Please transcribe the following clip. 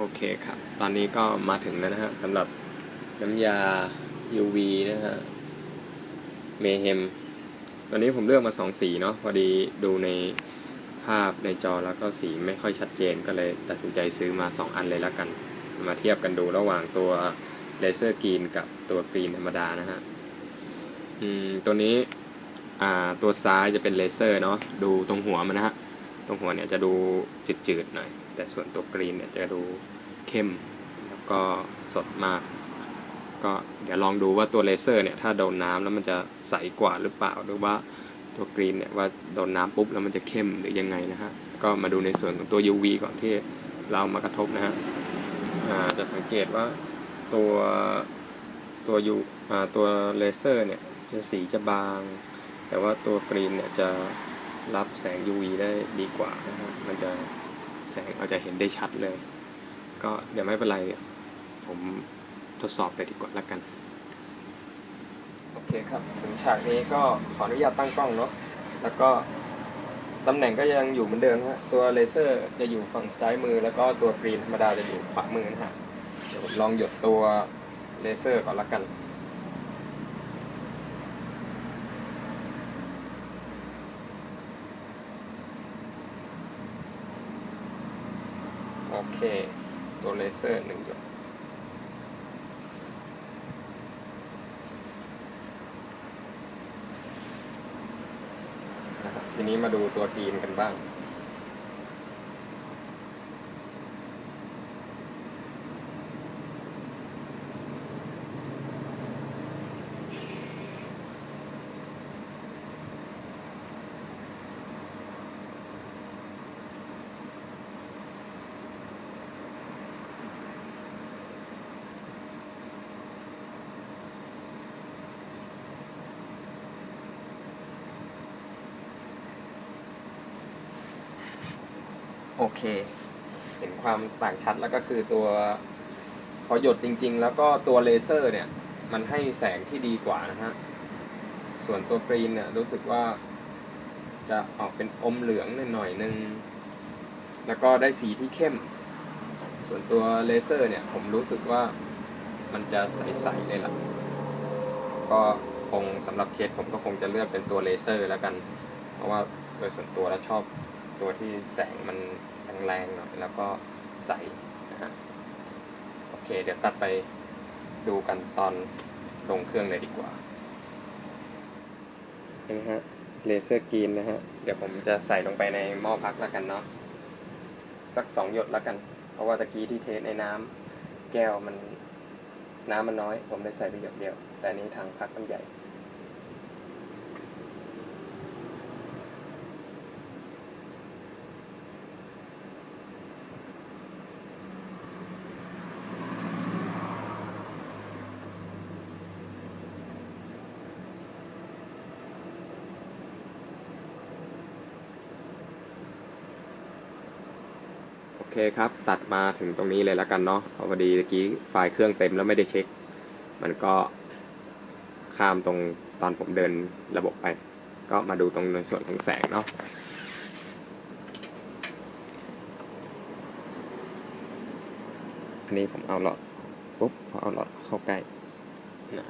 โอเคครับ ตอนนี้ก็มาถึงแล้วนะฮะสำหรับน้ำยา UV นะฮะเมเฮมตอนนี้ผมเลือกมาสองสีเนาะพอดีดูในภาพในจอแล้วก็สีไม่ค่อยชัดเจนก็เลยตัดสินใจซื้อมา 2 อันเลยล้วกัน มาเทียบกันดูระหว่างตัวเลเซอร์กรีนกับตัวกรีนธรรมดานะฮะอืมตัวนี้อ่าตัวซ้ายจะเป็นเลเซอร์เนาะดูตรงหัวมันนะฮะตรงหัวเนี่ยจะดูจืดๆหน่อย แต่ส่วนตัวกรีนเนี่ยจะดูเข้มแล้วก็สดมาก ก็เดี๋ยวลองดูว่าตัวเลเซอร์เนี่ยถ้าโดนน้ำแล้วมันจะใสกว่าหรือเปล่าหรือว่าตัวกรีนเนี่ยว่าโดนน้ำปุ๊บแล้วมันจะเข้มหรือยังไงนะฮะก็มาดูในส่วนของตัว UV ก่อนที่เรามากระทบนะฮะจะสังเกตว่าตัวตัวยูตัวเลเซอร์เนี่ยจะสีจะบาง แต่ว่าตัวกรีนเนี่ยจะรับแสง UV ได้ดีกว่านะฮะมันจะ แสงเราจะเห็นได้ชัดเลย ก็เดี๋ยวไม่เป็นไร ผมทดสอบเลยดีกว่าละกัน โอเคครับ ถึงฉากนี้ก็ขออนุญาตตั้งกล้องเนาะ แล้วก็ตำแหน่งก็ยังอยู่เหมือนเดิมฮะ ตัวเลเซอร์จะอยู่ฝั่งซ้ายมือ แล้วก็ตัวกรีนธรรมดาจะอยู่ขวามือนะฮะ เดี๋ยวผมลองหยดตัวเลเซอร์ก่อนละกัน เคตัวเลเซอร์หนึ่งหยดนะครับทีนี้มาดูตัวกรีนกันบ้าง โอเค เห็นความต่างชัดแล้วก็คือตัวพอหยดจริง ๆ แล้วก็ตัวเลเซอร์เนี่ย มันให้แสงที่ดีกว่านะฮะ ส่วนตัวกรีนเนี่ยรู้สึกว่าจะออกเป็นอมเหลืองหน่อยๆนึง แล้วก็ได้สีที่เข้ม ส่วนตัวเลเซอร์เนี่ย ผมรู้สึกว่ามันจะใสๆเลยล่ะ ก็คงสำหรับเคสผมก็คงจะเลือกเป็นตัวเลเซอร์แล้วกัน เพราะว่าโดยส่วนตัวแล้วชอบ ตัวที่แสงมันแรงๆหน่อยแล้วก็ใสนะฮะโอเค เดี๋ยวตัดไปดูกันตอนลงเครื่องเลยดีกว่าเห็นไหมฮะเลเซอร์กรีนนะฮะ เดี๋ยวผมจะใส่ลงไปในหม้อพักแล้วกันเนาะสักสองหยดแล้วกัน เพราะว่าตะกี้ที่เทในน้ำแก้วมันน้ำมันน้อย ผมได้ใส่ไปหยดเดียว แต่นนี้ทางพักมันใหญ่ เคครับ ตัดมาถึงตรงนี้เลยแล้วกันเนาะเพราะพอดีตะกี้ไฟล์เครื่องเต็มแล้วไม่ได้เช็ค มันก็ข้ามตรงตอนผมเดินระบบไป ก็มาดูตรงในส่วนของแสงเนาะอันนี้ผมเอาหลอดปุ๊บพอเอาหลอดเข้าใกล้นะ